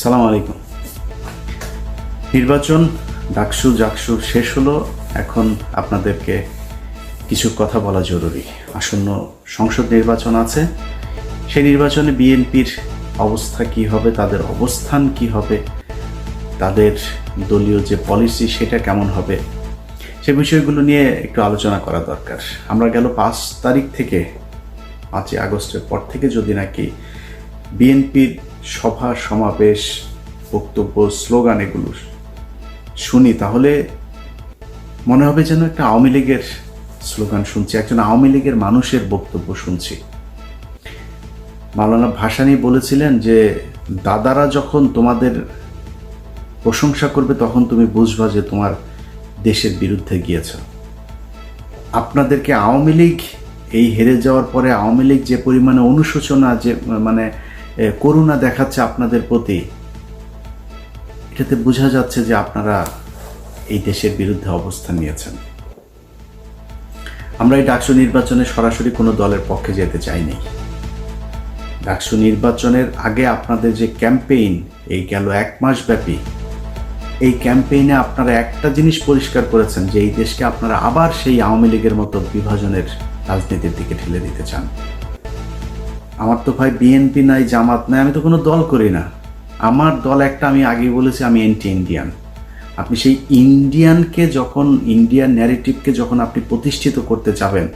সালাম আলাইকুম। নির্বাচন ডাকসু জাকসু শেষ হলো, এখন আপনাদেরকে কিছু কথা বলা জরুরি। আসন্ন সংসদ নির্বাচন আছে, সেই নির্বাচনে বিএনপির অবস্থা কি হবে, তাদের অবস্থান কি হবে, তাদের দলীয় যে পলিসি সেটা কেমন হবে, সে বিষয়গুলো নিয়ে একটু আলোচনা করা দরকার। আমরা গেল পাঁচ তারিখ থেকে, পাঁচই আগস্টের পর থেকে যদি নাকি বিএনপির সভা সমাবেশ বক্তব্য, স্লোগান এগুলো শুনি, তাহলে মনে হবে যেন একটা আওয়ামী লীগের স্লোগান শুনছি, একজন আওয়ামী লীগের মানুষের বক্তব্য শুনছি। মাওলানা ভাসানি বলেছিলেন যে, দাদারা যখন তোমাদের প্রশংসা করবে, তখন তুমি বুঝবা যে তোমার দেশের বিরুদ্ধে গিয়েছ। আপনাদেরকে আওয়ামী লীগ এই হেরে যাওয়ার পরে আওয়ামী লীগ যে পরিমাণে অনুশোচনা, যে মানে করুণা দেখাচ্ছে আপনাদের প্রতি। এটাতে বোঝা যাচ্ছে যে আপনারা এই দেশের বিরুদ্ধে অবস্থান নিয়েছেন। আমরা এই ডাকসু নির্বাচনে সরাসরি কোনো দলের পক্ষে যেতে চাইনি। ডাকসু নির্বাচনের আগে আপনাদের যে ক্যাম্পেইন, এই গেল এক মাস ব্যাপী। এই ক্যাম্পেইনে আপনারা একটা জিনিস পরিষ্কার করেছেন, যে এই দেশকে আপনারা আবার সেই আওয়ামী লীগের মতো বিভাজনের রাজনীতির দিকে ঠেলে দিতে চান। আমার তো ভাই বিএনপি নাই, জামাত নাই, আমি তো কোনো দল করি না। আমার দল একটা আমি আগে বলেছি, আমি এন্টি ইন্ডিয়ান আপনি সেই ইন্ডিয়ানকে যখন ইন্ডিয়ান ন্যারেটিভকে যখন আপনি প্রতিষ্ঠিত করতে যাবেন,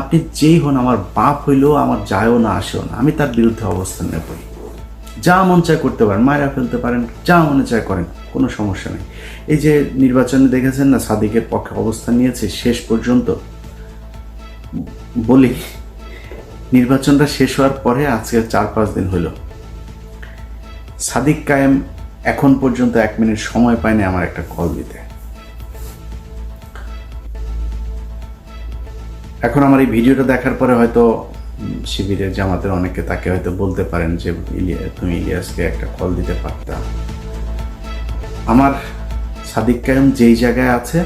আপনি যেই হন, আমার বাপ হইলেও আমার যায়ও না, আসেও না। আমি তার বিরুদ্ধে অবস্থান নেবই যা মন চায় করতে পারেন মায়েরা ফেলতে পারেন, যা মনে চায় করেন, কোনো সমস্যা নেই। এই যে নির্বাচনে দেখেছেন না, সাদিকের পক্ষে অবস্থান নিয়েছে, শেষ পর্যন্ত বলি নির্বাচনটা শেষ হওয়ার পরে আজকে চার পাঁচ দিন হলো। সাদিক কায়েম এখন পর্যন্ত এক মিনিট সময় পায়নি আমার একটা কল দিতে। এখন আমার এই ভিডিওটা দেখার পরে হয়তো শিবিরের জামাতের অনেকে তাকে হয়তো বলতে পারেন যে, ইলিয়া, তুমি ইলিয়াসকে একটা কল দিতে পারতা। আমার সাদিক কায়েম যেই জায়গায় আছে,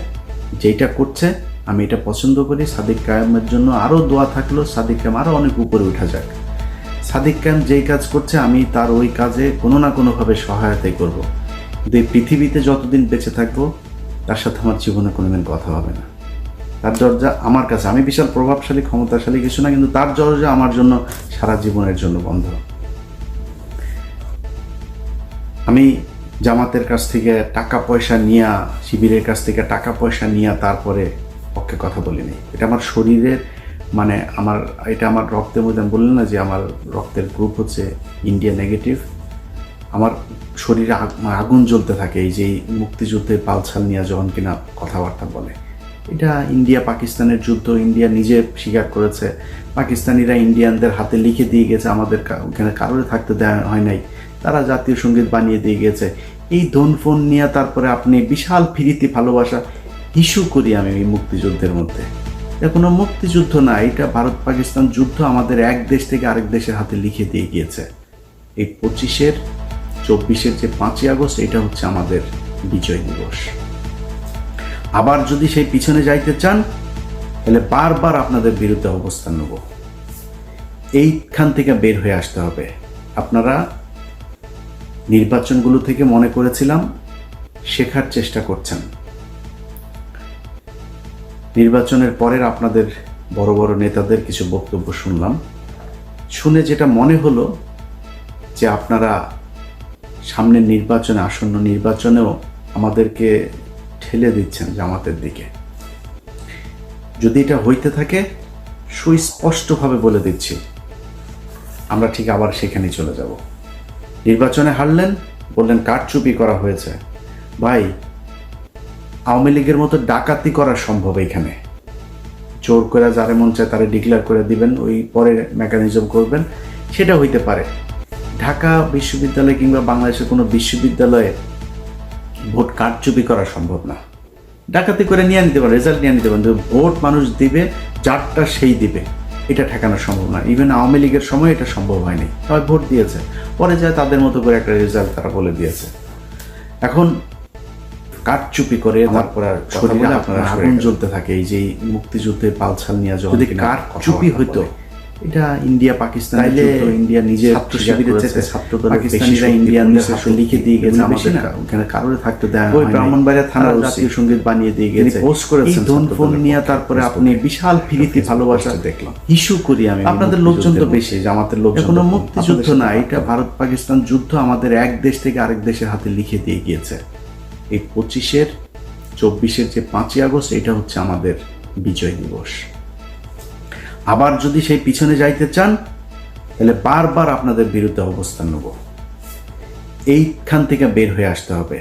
যেইটা করছে আমি এটা পছন্দ করি, সাদিক কায়েমের জন্য আরও দোয়া থাকলেও সাদিক কায়েম আরও অনেক উপরে উঠা যাক। সাদিক কায়েম যেই কাজ করছে, আমি তার ওই কাজে কোনো না কোনোভাবে সহায়তাই করব। কিন্তু এই পৃথিবীতে যতদিন বেঁচে থাকব, তার সাথে আমার জীবনে কোনোদিন কথা হবে না। তার দরজা আমার কাছে। আমি বিশাল প্রভাবশালী, ক্ষমতাশালী কিছু না, কিন্তু তার দরজা আমার জন্য সারা জীবনের জন্য বন্ধ। আমি জামাতের কাছ থেকে টাকা পয়সা নিয়া, শিবিরের কাছ থেকে টাকা পয়সা নিয়া, তারপরে পক্ষে কথা বলিনি। এটা আমার শরীরের মানে আমার, এটা আমার রক্তের মধ্যে, আমি বললাম না যে আমার রক্তের গ্রুপ হচ্ছে ইন্ডিয়া নেগেটিভ আমার শরীরে মানে আগুন জ্বলতে থাকে, এই যে মুক্তিযুদ্ধে পালছাল নিয়ে যখন কিনা কথাবার্তা বলে। এটা ইন্ডিয়া পাকিস্তানের যুদ্ধ ইন্ডিয়া নিজে স্বীকার করেছে। পাকিস্তানিরা ইন্ডিয়ানদের হাতে লিখে দিয়ে গেছে, আমাদের ওখানে কারোর থাকতে দেওয়া হয় নাই। তারা জাতীয় সংগীত বানিয়ে দিয়ে গেছে। এই ধন ফোন নিয়ে তারপরে আপনি বিশাল ফিরিতি ভালোবাসা ইস্যু করি আমি এই মুক্তিযুদ্ধের মধ্যে। এটা কোনো মুক্তিযুদ্ধ না এটা ভারত পাকিস্তান যুদ্ধ আমাদের এক দেশ থেকে আরেক দেশের হাতে লিখে দিয়ে গিয়েছে। এই পঁচিশের, চব্বিশের যে পাঁচই আগস্ট, এটা হচ্ছে আমাদের বিজয় দিবস। আবার যদি সেই পিছনে যাইতে চান, তাহলে বারবার আপনাদের বিরুদ্ধে অবস্থান নেব। এইখান থেকে বের হয়ে আসতে হবে। আপনারা নির্বাচনগুলো থেকে মনে করেছিলাম, শেখার চেষ্টা করছেন। নির্বাচনের পরের আপনাদের বড় বড় নেতাদের কিছু বক্তব্য শুনলাম। শুনে যেটা মনে হলো যে আপনারা সামনের নির্বাচনে, আসন্ন নির্বাচনেও আমাদেরকে ঠেলে দিচ্ছেন জামাতের দিকে। যদি এটা হইতে থাকে, সুস্পষ্টভাবে বলে দিচ্ছি, আমরা ঠিক আবার সেখানেই চলে যাব। নির্বাচনে হারলেন, বললেন কারচুপি করা হয়েছে। ভাই আওয়ামী লীগের মতো ডাকাতি করা সম্ভব এখানে জোর করে যারে মন চায় তারা ডিক্লেয়ার করে দিবেন, ওই পরে মেকানিজম করবেন, সেটা হইতে পারে। ঢাকা বিশ্ববিদ্যালয় কিংবা বাংলাদেশের কোনো বিশ্ববিদ্যালয়ে ভোট কারচুপি করা সম্ভব না। ডাকাতি করে নিয়ে নিতে পারে রেজাল্ট নিয়ে নিতে পারেন ভোট মানুষ দিবে, যারটা সেই দিবে, এটা ঠেকানো সম্ভব না। ইভেন আওয়ামী লীগের সময় এটা সম্ভব হয়নি। সবাই ভোট দিয়েছে, পরে যায় তাদের মতো করে একটা রেজাল্ট তারা বলে দিয়েছে। এখন কারচুপি করে তারপর আর শরীরে আপনার আগুন জ্বলতে থাকে এই যে এই মুক্তিযুদ্ধের পালছাল নিয়ে যখন যদি কারচুপি হইতো এটা ইন্ডিয়া পাকিস্তান ইন্ডিয়া নিজে ছাত্র শিবিরের চাইতে ছাত্র দলের পাকিস্তানিরা বেশি ইন্ডিয়ানদের হাতে লিখে দিয়ে গেছে আমাদের না? ওখানে কারোর থাকতে দেয় ওই ব্রাহ্মণবাড়িয়া থানার জাতীয় সংগীত বানিয়ে দিয়ে গেছে। post করেছেন ধন ফোন নিয়ে তারপরে আপনি বিশাল ফিরিতি ভালোবাসা দেখলাম। ইস্যু করি আমি আপনাদের লোকজন তো বেশি জামাতের লোকজন কোনো মুক্তিযুদ্ধ না এটা ভারত পাকিস্তান যুদ্ধ আমাদের এক দেশ থেকে আরেক দেশের হাতে লিখে দিয়ে গিয়েছে। এই পঁচিশের, চব্বিশের যে পাঁচই আগস্ট, এটা হচ্ছে আমাদের বিজয় দিবস। আবার যদি সেই পিছনে যাইতে চান, তাহলে বারবার আপনাদের বিরুদ্ধে অবস্থান নেব। এইখান থেকে বের হয়ে আসতে হবে।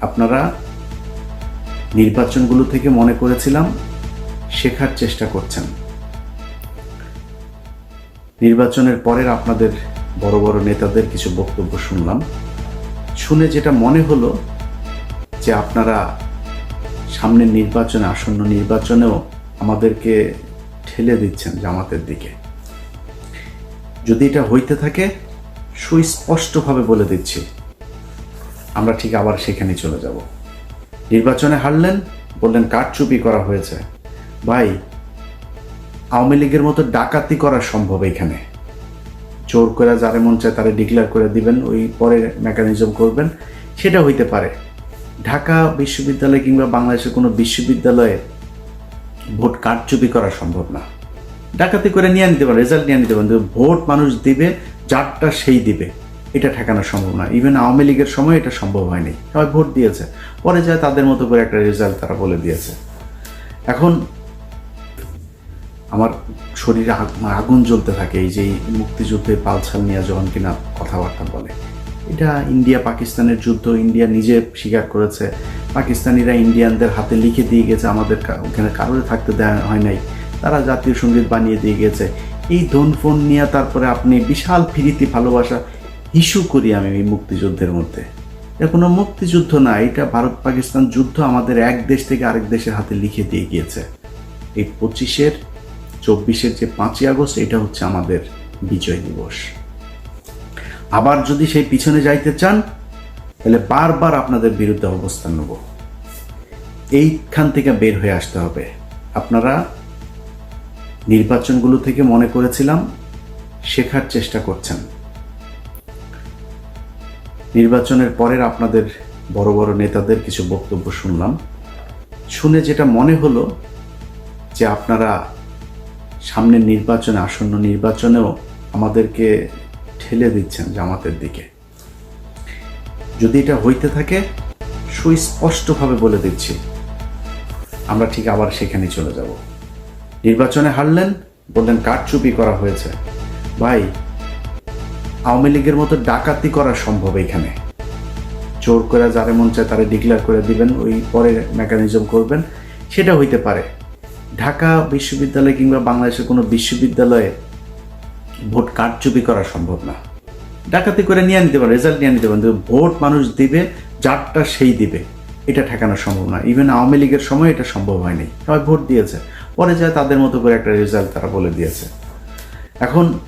আপনারা নির্বাচনগুলো থেকে মনে করেছিলাম, শেখার চেষ্টা করছেন। নির্বাচনের পরের আপনাদের বড় বড় নেতাদের কিছু বক্তব্য শুনলাম। শুনে যেটা মনে হলো যে আপনারা সামনের নির্বাচনে, আসন্ন নির্বাচনেও আমাদেরকে ঠেলে দিচ্ছেন জামাতের দিকে। যদি এটা হইতে থাকে, সুস্পষ্টভাবে বলে দিচ্ছি, আমরা ঠিক আবার সেখানে চলে যাব। নির্বাচনে হারলেন, বললেন কারচুপি করা হয়েছে। ভাই, আওয়ামী লীগের মতো ডাকাতি করা সম্ভব এখানে। জোর করে যারে মন চায় তারা ডিক্লেয়ার করে দিবেন, ওই পরে মেকানিজম করবেন, সেটা হইতে পারে। ঢাকা বিশ্ববিদ্যালয় কিংবা বাংলাদেশের কোনো বিশ্ববিদ্যালয়ে ভোট কারচুপি করা সম্ভব না। ডাকাতি করে নিয়ে নিতে পারেন রেজাল্ট নিয়ে নিতে কিন্তু ভোট মানুষ দিবে, যারটা সেই দিবে, এটা ঠেকানো সম্ভব না। ইভেন আওয়ামী লীগের সময় এটা সম্ভব হয়নি। সবাই ভোট দিয়েছে। পরে যায় তাদের মতো করে একটা রেজাল্ট তারা বলে দিয়েছে। এখন আমার শরীরে আগুন জ্বলতে থাকে, এই যে মুক্তিযুদ্ধের পালছাল নিয়ে যখন কিনা কথাবার্তা বলে। এটা ইন্ডিয়া, পাকিস্তানের যুদ্ধ, ইন্ডিয়া নিজে স্বীকার করেছে। পাকিস্তানিরা ইন্ডিয়ানদের হাতে লিখে দিয়ে গেছে, আমাদের ওখানে কারোর থাকতে দেওয়া হয় নাই। তারা জাতীয় সংগীত বানিয়ে দিয়ে গেছে। এই ধন ফোন নিয়ে তারপরে আপনি বিশাল ফিরিতি ভালোবাসা ইস্যু করি আমি এই মুক্তিযুদ্ধের মধ্যে। এটা কোনো মুক্তিযুদ্ধ না, এটা ভারত পাকিস্তান যুদ্ধ আমাদের এক দেশ থেকে আরেক দেশের হাতে লিখে দিয়ে গিয়েছে। এই পঁচিশের, চব্বিশের যে পাঁচই আগস্ট, এটা হচ্ছে আমাদের বিজয় দিবস। আবার যদি সেই পিছনে যাইতে চান, তাহলে বারবার আপনাদের বিরুদ্ধে অবস্থান নেব। এইখান থেকে বের হয়ে আসতে হবে। আপনারা নির্বাচনগুলো থেকে মনে করেছিলাম, শেখার চেষ্টা করছেন। নির্বাচনের পরের আপনাদের বড় বড় নেতাদের কিছু বক্তব্য শুনলাম। শুনে যেটা মনে হলো, যে আপনারা সামনের নির্বাচনে, আসন্ন নির্বাচনেও আমাদেরকে ঠেলে দিচ্ছেন জামাতের দিকে। যদি এটা হইতে থাকে, সুস্পষ্টভাবে বলে দিচ্ছি, আমরা ঠিক আবার সেখানে চলে যাব। নির্বাচনে হারলেন, বললেন কারচুপি করা হয়েছে। ভাই, আওয়ামী লীগের মতো ডাকাতি করা সম্ভব এখানে। জোর করে যারে মন চায় তারা ডিক্লেয়ার করে দিবেন, ওই পরে মেকানিজম করবেন, সেটা হইতে পারে। ঢাকা বিশ্ববিদ্যালয় কিংবা বাংলাদেশের কোনো বিশ্ববিদ্যালয়ে ভোট কারচুপি করা সম্ভব না। ডাকাতি করে নিয়ে নিতে পারে, রেজাল্ট নিয়ে নিতে পারেন ভোট মানুষ দিবে, যারটা সেই দিবে, এটা ঠেকানো সম্ভব না। ইভেন আওয়ামী লীগের সময় এটা সম্ভব হয়নি। সবাই ভোট দিয়েছে। পরে যায় তাদের মতো করে একটা রেজাল্ট তারা বলে দিয়েছে। এখন